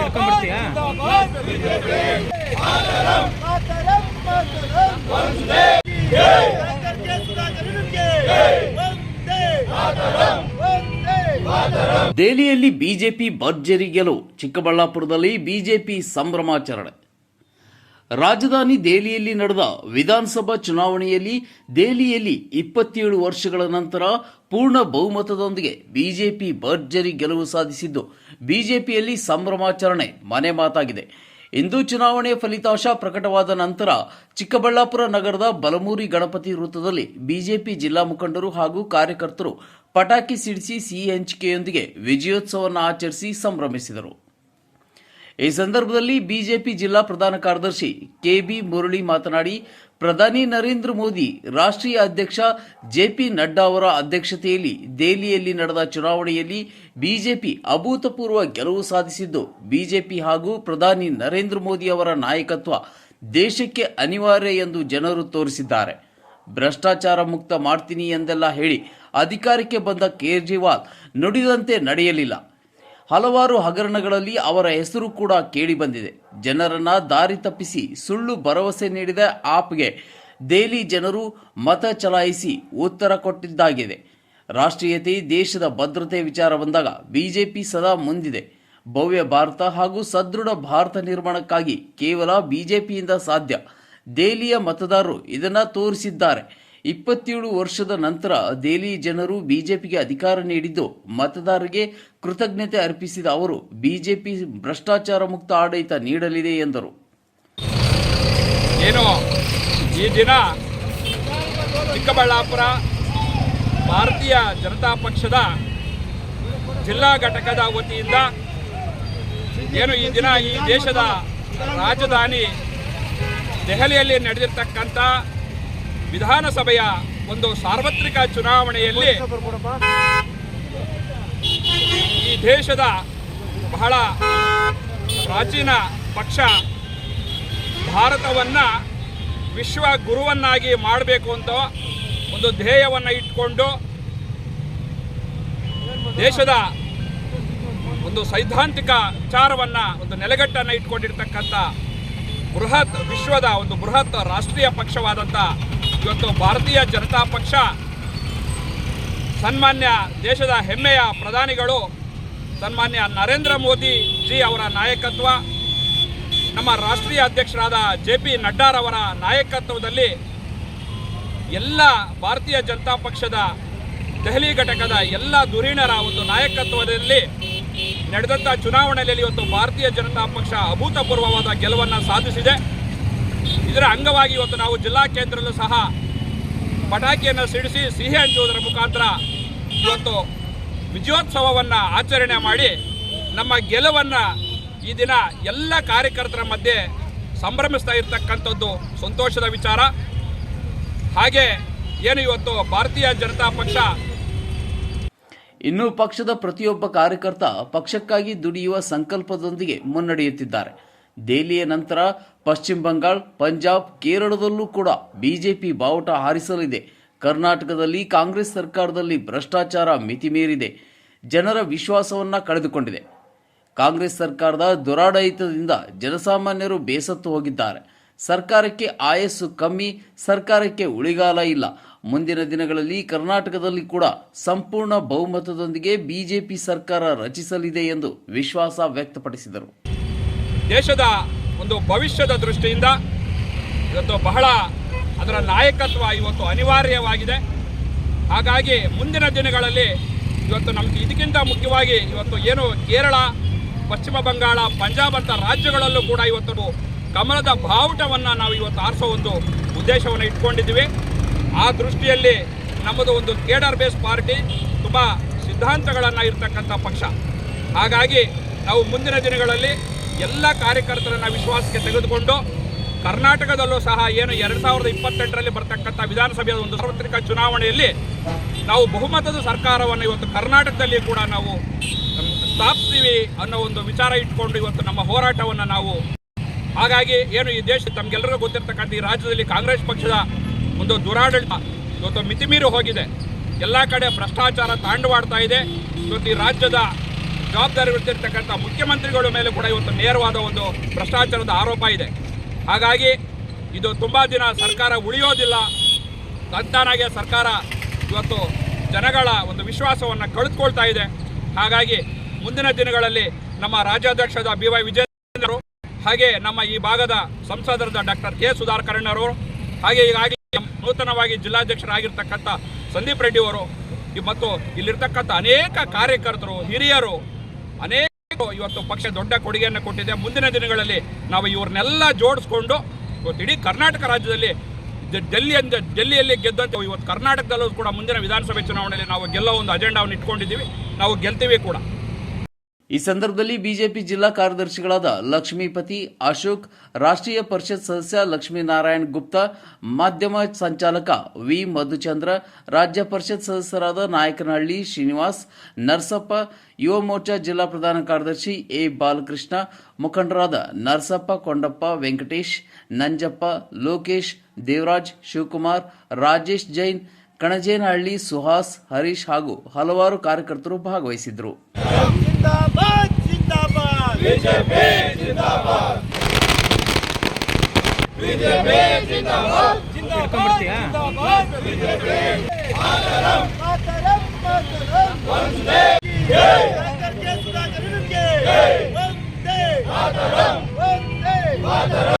ಹಿಡ್ಕೊಂಡ್ಬಿಡ್ತೀಯಾ? ದೆಹಲಿಯಲ್ಲಿ ಬಿಜೆಪಿ ಭರ್ಜರಿ ಗೆಲುವು. ಚಿಕ್ಕಬಳ್ಳಾಪುರದಲ್ಲಿ ಬಿಜೆಪಿ ಸಂಭ್ರಮಾಚರಣೆ. ರಾಜಧಾನಿ ದೆಹಲಿಯಲ್ಲಿ ನಡೆದ ವಿಧಾನಸಭಾ ಚುನಾವಣೆಯಲ್ಲಿ ದೆಹಲಿಯಲ್ಲಿ ಇಪ್ಪತ್ತೇಳು ವರ್ಷಗಳ ನಂತರ ಪೂರ್ಣ ಬಹುಮತದೊಂದಿಗೆ ಬಿಜೆಪಿ ಭರ್ಜರಿ ಗೆಲುವು ಸಾಧಿಸಿದ್ದು, ಬಿಜೆಪಿಯಲ್ಲಿ ಸಂಭ್ರಮಾಚರಣೆ ಮನೆ ಮಾತಾಗಿದೆ. ಇಂದು ಚುನಾವಣೆ ಫಲಿತಾಂಶ ಪ್ರಕಟವಾದ ನಂತರ ಚಿಕ್ಕಬಳ್ಳಾಪುರ ನಗರದ ಬಲಮೂರಿ ಗಣಪತಿ ವೃತ್ತದಲ್ಲಿ ಬಿಜೆಪಿ ಜಿಲ್ಲಾ ಮುಖಂಡರು ಹಾಗೂ ಕಾರ್ಯಕರ್ತರು ಪಟಾಕಿ ಸಿಡಿಸಿ ಸಿಹಿ ಹಂಚಿಕೆಯೊಂದಿಗೆ ವಿಜಯೋತ್ಸವವನ್ನು ಆಚರಿಸಿ ಸಂಭ್ರಮಿಸಿದರು. ಈ ಸಂದರ್ಭದಲ್ಲಿ ಬಿಜೆಪಿ ಜಿಲ್ಲಾ ಪ್ರಧಾನ ಕಾರ್ಯದರ್ಶಿ ಕೆಬಿ ಮುರಳಿ ಮಾತನಾಡಿ, ಪ್ರಧಾನಿ ನರೇಂದ್ರ ಮೋದಿ, ರಾಷ್ಟ್ರೀಯ ಅಧ್ಯಕ್ಷ ಜೆಪಿ ನಡ್ಡಾ ಅವರ ಅಧ್ಯಕ್ಷತೆಯಲ್ಲಿ ದೆಹಲಿಯಲ್ಲಿ ನಡೆದ ಚುನಾವಣೆಯಲ್ಲಿ ಬಿಜೆಪಿ ಅಭೂತಪೂರ್ವ ಗೆಲುವು ಸಾಧಿಸಿದ್ದು, ಬಿಜೆಪಿ ಹಾಗೂ ಪ್ರಧಾನಿ ನರೇಂದ್ರ ಮೋದಿ ಅವರ ನಾಯಕತ್ವ ದೇಶಕ್ಕೆ ಅನಿವಾರ್ಯ ಎಂದು ಜನರು ತೋರಿಸಿದ್ದಾರೆ. ಭ್ರಷ್ಟಾಚಾರ ಮುಕ್ತ ಮಾಡ್ತೀನಿ ಎಂದೆಲ್ಲ ಹೇಳಿ ಅಧಿಕಾರಕ್ಕೆ ಬಂದ ಕೇಜ್ರಿವಾಲ್ ನುಡಿದಂತೆ ನಡೆಯಲಿಲ್ಲ. ಹಲವಾರು ಹಗರಣಗಳಲ್ಲಿ ಅವರ ಹೆಸರು ಕೂಡ ಕೇಳಿಬಂದಿದೆ ಜನರನ್ನ ದಾರಿ ತಪ್ಪಿಸಿ, ಸುಳ್ಳು ಭರವಸೆ ನೀಡಿದ ಆಪ್ಗೆ ದೆಹಲಿ ಜನರು ಮತ ಚಲಾಯಿಸಿ ಉತ್ತರ ಕೊಟ್ಟಿದ್ದಾಗಿದೆ. ರಾಷ್ಟ್ರೀಯತೆ, ದೇಶದ ಭದ್ರತೆ ವಿಚಾರ ಬಂದಾಗ ಬಿಜೆಪಿ ಸದಾ ಮುಂದಿದೆ. ಭವ್ಯ ಭಾರತ ಹಾಗೂ ಸದೃಢ ಭಾರತ ನಿರ್ಮಾಣಕ್ಕಾಗಿ ಕೇವಲ ಬಿಜೆಪಿಯಿಂದ ಸಾಧ್ಯ. ದೆಹಲಿಯ ಮತದಾರರು ಇದನ್ನು ತೋರಿಸಿದ್ದಾರೆ. ಇಪ್ಪತ್ತೇಳು ವರ್ಷದ ನಂತರ ದೆಹಲಿ ಜನರು ಬಿಜೆಪಿಗೆ ಅಧಿಕಾರ ನೀಡಿದ್ದು ಮತದಾರರಿಗೆ ಕೃತಜ್ಞತೆ ಅರ್ಪಿಸಿದ ಅವರು, ಬಿಜೆಪಿ ಭ್ರಷ್ಟಾಚಾರ ಮುಕ್ತ ಆಡಳಿತ ನೀಡಲಿದೆ ಎಂದರು. ಏನು? ಈ ದಿನ ಚಿಕ್ಕಬಳ್ಳಾಪುರ ಭಾರತೀಯ ಜನತಾ ಪಕ್ಷದ ಜಿಲ್ಲಾ ಘಟಕದ ವತಿಯಿಂದ ಏನು ಈ ದಿನ ಈ ದೇಶದ ರಾಜಧಾನಿ ದೆಹಲಿಯಲ್ಲಿ ನಡೆದಿರ್ತಕ್ಕಂಥ ವಿಧಾನಸಭೆಯ ಒಂದು ಸಾರ್ವತ್ರಿಕ ಚುನಾವಣೆಯಲ್ಲಿ ಈ ದೇಶದ ಬಹಳ ಪ್ರಾಚೀನ ಪಕ್ಷ ಭಾರತವನ್ನು ವಿಶ್ವ ಗುರುವನ್ನಾಗಿ ಮಾಡಬೇಕು ಅಂತ ಒಂದು ಧ್ಯೇಯವನ್ನು ಇಟ್ಕೊಂಡು ದೇಶದ ಒಂದು ಸೈದ್ಧಾಂತಿಕ ವಿಚಾರವನ್ನು, ಒಂದು ನೆಲೆಗಟ್ಟನ್ನು ಇಟ್ಕೊಂಡಿರ್ತಕ್ಕಂಥ ಬೃಹತ್, ವಿಶ್ವದ ಒಂದು ಬೃಹತ್ ರಾಷ್ಟ್ರೀಯ ಪಕ್ಷವಾದಂಥ ಇವತ್ತು ಭಾರತೀಯ ಜನತಾ ಪಕ್ಷ ಸನ್ಮಾನ್ಯ ದೇಶದ ಹೆಮ್ಮೆಯ ಪ್ರಧಾನಿಗಳು, ಸನ್ಮಾನ್ಯ ನರೇಂದ್ರ ಮೋದಿ ಜಿ ಅವರ ನಾಯಕತ್ವ, ನಮ್ಮ ರಾಷ್ಟ್ರೀಯ ಅಧ್ಯಕ್ಷರಾದ ಜೆ ಪಿ ನಡ್ಡಾರವರ ನಾಯಕತ್ವದಲ್ಲಿ ಎಲ್ಲ ಭಾರತೀಯ ಜನತಾ ಪಕ್ಷದ ದೆಹಲಿ ಘಟಕದ ಎಲ್ಲ ಧುರೀಣರ ಒಂದು ನಾಯಕತ್ವದಲ್ಲಿ ನಡೆದಂಥ ಚುನಾವಣೆಯಲ್ಲಿ ಇವತ್ತು ಭಾರತೀಯ ಜನತಾ ಪಕ್ಷ ಅಭೂತಪೂರ್ವವಾದ ಗೆಲುವನ್ನು ಸಾಧಿಸಿದೆ. ಇದರ ಅಂಗವಾಗಿ ಇವತ್ತು ನಾವು ಜಿಲ್ಲಾ ಕೇಂದ್ರದಲ್ಲೂ ಸಹ ಪಟಾಕಿಯನ್ನು ಸಿಡಿಸಿ ಸಿಹಿ ಹಂಚುವುದರ ಮುಖಾಂತರ ಇವತ್ತು ವಿಜಯೋತ್ಸವವನ್ನು ಆಚರಣೆ ಮಾಡಿ ನಮ್ಮ ಗೆಲುವನ್ನು ಈ ದಿನ ಎಲ್ಲ ಕಾರ್ಯಕರ್ತರ ಮಧ್ಯೆ ಸಂಭ್ರಮಿಸ್ತಾ ಇರತಕ್ಕಂಥದ್ದು ಸಂತೋಷದ ವಿಚಾರ. ಹಾಗೆ ಏನು ಇವತ್ತು ಭಾರತೀಯ ಜನತಾ ಪಕ್ಷ ಇನ್ನು ಪಕ್ಷದ ಪ್ರತಿಯೊಬ್ಬ ಕಾರ್ಯಕರ್ತ ಪಕ್ಷಕ್ಕಾಗಿ ದುಡಿಯುವ ಸಂಕಲ್ಪದೊಂದಿಗೆ ಮುನ್ನಡೆಯುತ್ತಿದ್ದಾರೆ. ದೆಹಲಿಯ ನಂತರ ಪಶ್ಚಿಮ ಬಂಗಾಳ, ಪಂಜಾಬ್, ಕೇರಳದಲ್ಲೂ ಕೂಡ ಬಿಜೆಪಿ ಬಾವುಟ ಹಾರಿಸಲಿದೆ. ಕರ್ನಾಟಕದಲ್ಲಿ ಕಾಂಗ್ರೆಸ್ ಸರ್ಕಾರದಲ್ಲಿ ಭ್ರಷ್ಟಾಚಾರ ಮಿತಿಮೀರಿದೆ ಜನರ ವಿಶ್ವಾಸವನ್ನ ಕಳೆದುಕೊಂಡಿದೆ. ಕಾಂಗ್ರೆಸ್ ಸರ್ಕಾರದ ದುರಾಡಳಿತದಿಂದ ಜನಸಾಮಾನ್ಯರು ಬೇಸತ್ತು ಹೋಗಿದ್ದಾರೆ. ಸರ್ಕಾರಕ್ಕೆ ಆಯಸ್ಸು ಕಮ್ಮಿ, ಸರ್ಕಾರಕ್ಕೆ ಉಳಿಗಾಲ ಇಲ್ಲ. ಮುಂದಿನ ದಿನಗಳಲ್ಲಿ ಕರ್ನಾಟಕದಲ್ಲಿ ಕೂಡ ಸಂಪೂರ್ಣ ಬಹುಮತದೊಂದಿಗೆ ಬಿಜೆಪಿ ಸರ್ಕಾರ ರಚಿಸಲಿದೆ ಎಂದು ವಿಶ್ವಾಸ ವ್ಯಕ್ತಪಡಿಸಿದರು. ದೇಶದ ಒಂದು ಭವಿಷ್ಯದ ದೃಷ್ಟಿಯಿಂದ ಇವತ್ತು ಬಹಳ ಅದರ ನಾಯಕತ್ವ ಇವತ್ತು ಅನಿವಾರ್ಯವಾಗಿದೆ. ಹಾಗಾಗಿ ಮುಂದಿನ ದಿನಗಳಲ್ಲಿ ಇವತ್ತು ನಮಗೆ ಇದಕ್ಕಿಂತ ಮುಖ್ಯವಾಗಿ ಇವತ್ತು ಏನು ಕೇರಳ, ಪಶ್ಚಿಮ ಬಂಗಾಳ, ಪಂಜಾಬ್ ಅಂತ ರಾಜ್ಯಗಳಲ್ಲೂ ಕೂಡ ಇವತ್ತು ಕಮಲದ ಬಾವುಟವನ್ನು ನಾವು ಇವತ್ತು ಆರಿಸೋ ಒಂದು ಉದ್ದೇಶವನ್ನು ಇಟ್ಕೊಂಡಿದ್ದೀವಿ. ಆ ದೃಷ್ಟಿಯಲ್ಲಿ ನಮ್ಮದು ಒಂದು ಕೇಡರ್ ಬೇಸ್ ಪಾರ್ಟಿ ತುಂಬ ಸಿದ್ಧಾಂತಗಳನ್ನು ಇರತಕ್ಕಂಥ ಪಕ್ಷ. ಹಾಗಾಗಿ ನಾವು ಮುಂದಿನ ದಿನಗಳಲ್ಲಿ ಎಲ್ಲ ಕಾರ್ಯಕರ್ತರನ್ನು ವಿಶ್ವಾಸಕ್ಕೆ ತೆಗೆದುಕೊಂಡು ಕರ್ನಾಟಕದಲ್ಲೂ ಸಹ ಏನು ಎರಡು ಸಾವಿರದ ಇಪ್ಪತ್ತೆಂಟರಲ್ಲಿ ಬರ್ತಕ್ಕಂಥ ವಿಧಾನಸಭೆಯ ಒಂದು ಸಾರ್ವತ್ರಿಕ ಚುನಾವಣೆಯಲ್ಲಿ ನಾವು ಬಹುಮತದ ಸರ್ಕಾರವನ್ನು ಇವತ್ತು ಕರ್ನಾಟಕದಲ್ಲಿ ಕೂಡ ನಾವು ಸ್ಥಾಪಿಸ್ತೀವಿ ಅನ್ನೋ ಒಂದು ವಿಚಾರ ಇಟ್ಕೊಂಡು ಇವತ್ತು ನಮ್ಮ ಹೋರಾಟವನ್ನು ನಾವು ಹಾಗಾಗಿ ಏನು ಈ ದೇಶ ತಮಗೆಲ್ಲರಿಗೂ ಗೊತ್ತಿರ್ತಕ್ಕಂಥ ಈ ರಾಜ್ಯದಲ್ಲಿ ಕಾಂಗ್ರೆಸ್ ಪಕ್ಷದ ಒಂದು ದುರಾಡಳಿತ ಇವತ್ತು ಮಿತಿಮೀರಿ ಹೋಗಿದೆ. ಎಲ್ಲ ಕಡೆ ಭ್ರಷ್ಟಾಚಾರ ತಾಂಡವಾಡ್ತಾ ಇದೆ. ಇವತ್ತು ಈ ರಾಜ್ಯದ ಜವಾಬ್ದಾರಿ ಹೊತ್ತಿರ್ತಕ್ಕಂಥ ಮುಖ್ಯಮಂತ್ರಿಗಳ ಮೇಲೆ ಕೂಡ ಇವತ್ತು ನೇರವಾದ ಒಂದು ಭ್ರಷ್ಟಾಚಾರದ ಆರೋಪ ಇದೆ. ಹಾಗಾಗಿ ಇದು ತುಂಬ ದಿನ ಸರ್ಕಾರ ಉಳಿಯೋದಿಲ್ಲ. ತಂತಾನಾಗೆ ಸರ್ಕಾರ ಇವತ್ತು ಜನಗಳ ಒಂದು ವಿಶ್ವಾಸವನ್ನು ಕಳೆದುಕೊಳ್ತಾ ಇದೆ. ಹಾಗಾಗಿ ಮುಂದಿನ ದಿನಗಳಲ್ಲಿ ನಮ್ಮ ರಾಜ್ಯಾಧ್ಯಕ್ಷದ ಬಿ ವೈ ಹಾಗೆ ನಮ್ಮ ಈ ಭಾಗದ ಸಂಸದರಾದ ಡಾಕ್ಟರ್ ಕೆ ಸುಧಾಕರ್ ಅವರು ಹಾಗೆ ಈಗಾಗಲೇ ನೂತನವಾಗಿ ಜಿಲ್ಲಾಧ್ಯಕ್ಷರಾಗಿರ್ತಕ್ಕಂಥ ಸಂದೀಪ್ ರೆಡ್ಡಿಯವರು ಮತ್ತು ಇಲ್ಲಿರ್ತಕ್ಕಂಥ ಅನೇಕ ಕಾರ್ಯಕರ್ತರು, ಹಿರಿಯರು ಅನೇಕ ಇವತ್ತು ಪಕ್ಷ ದೊಡ್ಡ ಕೊಡುಗೆಯನ್ನು ಕೊಟ್ಟಿದೆ. ಮುಂದಿನ ದಿನಗಳಲ್ಲಿ ನಾವು ಇವ್ರನ್ನೆಲ್ಲ ಜೋಡಿಸ್ಕೊಂಡು ಇವತ್ತು ಇಡೀ ಕರ್ನಾಟಕ ರಾಜ್ಯದಲ್ಲಿ ಡೆಲ್ಲಿ ಡೆಲ್ಲಿಯಿಂದ ಡೆಲ್ಲಿಯಲ್ಲಿ ಗೆದ್ದಂತೆ ಇವತ್ತು ಕರ್ನಾಟಕದಲ್ಲೂ ಕೂಡ ಮುಂದಿನ ವಿಧಾನಸಭೆ ಚುನಾವಣೆಯಲ್ಲಿ ನಾವು ಗೆಲ್ಲೋ ಒಂದು ಅಜೆಂಡಾವನ್ನು ಇಟ್ಕೊಂಡಿದ್ದೀವಿ. ನಾವು ಗೆಲ್ತೀವಿ ಕೂಡ. ಈ ಸಂದರ್ಭದಲ್ಲಿ ಬಿಜೆಪಿ ಜಿಲ್ಲಾ ಕಾರ್ಯದರ್ಶಿಗಳಾದ ಲಕ್ಷ್ಮೀಪತಿ ಅಶೋಕ್, ರಾಷ್ಟ್ರೀಯ ಪರಿಷತ್ ಸದಸ್ಯ ಲಕ್ಷ್ಮೀನಾರಾಯಣ್ ಗುಪ್ತಾ, ಮಾಧ್ಯಮ ಸಂಚಾಲಕ ವಿ ಮಧುಚಂದ್ರ, ರಾಜ್ಯ ಪರಿಷತ್ ಸದಸ್ಯರಾದ ನಾಯಕನಹಳ್ಳಿ ಶ್ರೀನಿವಾಸ್, ನರ್ಸಪ್ಪ, ಯುವ ಮೋರ್ಚಾ ಜಿಲ್ಲಾ ಪ್ರಧಾನ ಕಾರ್ಯದರ್ಶಿ ಎ ಬಾಲಕೃಷ್ಣ, ಮುಖಂಡರಾದ ನರಸಪ್ಪ, ಕೊಂಡಪ್ಪ, ವೆಂಕಟೇಶ್, ನಂಜಪ್ಪ, ಲೋಕೇಶ್, ದೇವರಾಜ್, ಶಿವಕುಮಾರ್, ರಾಜೇಶ್ ಜೈನ್, ಕಣಜೇನಹಳ್ಳಿ ಸುಹಾಸ್, ಹರೀಶ್ ಹಾಗೂ ಹಲವಾರು ಕಾರ್ಯಕರ್ತರು ಭಾಗವಹಿಸಿದ್ರು ಜಿಂದಾಬಾದ್ ಜಿಂದಾಬಾದ್ ಬಿಜೆಪಿ ಜಿಂದಾಬಾದ್ ಬಿಜೆಪಿ ಜಿಂದಾಬಾದ್ ಜಿಂದಾಬಾದ್ ಜಿಂದಾಬಾದ್ ಬಿಜೆಪಿ ಮಾತರಂ ಮಾತರಂ ಮಾತರಂ ವಂದೇ ಸುಧಾಕರ್ ನಿಮಗೆ ವಂದೇ ಮಾತರಂ ವಂದೇ ಮಾತರಂ